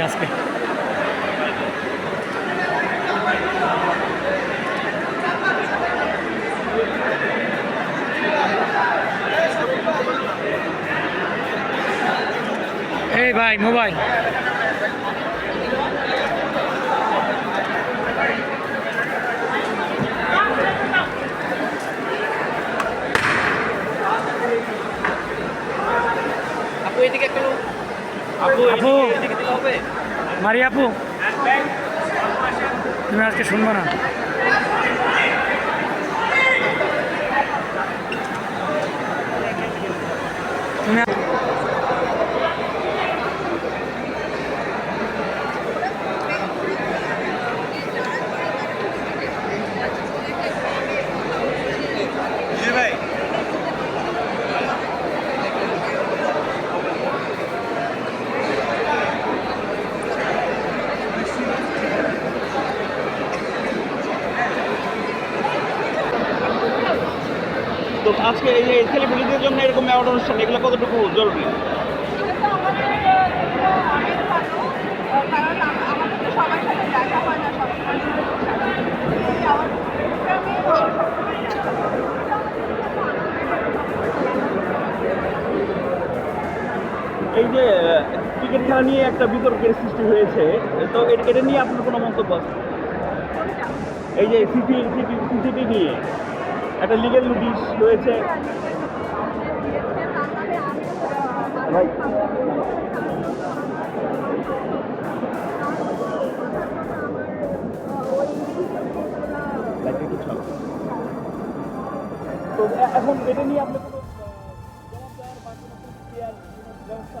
আজকে এই ভাই মোবাইল আপু মারি আপু। তুমি আজকে শুনব না। তুমি তো আজকে এই যে সেলিব্রিটিদের জন্য এরকম অ্যাওয়ার্ড অনুষ্ঠান এগুলো কতটুকু জরুরি? এই যে ক্রিকেট খেলা নিয়ে একটা বিতর্কের সৃষ্টি হয়েছে তো এটা নিয়ে আপনার কোনো মন্তব্য আছে? এই যে সিসি সিসিটি নিয়ে। একটা লিগেল নোটিশ ভাই। ছাড়ো। তো এখন এটা নিয়ে আপনি কোনো জবাব দেওয়ার বা কোনো ব্যবস্থা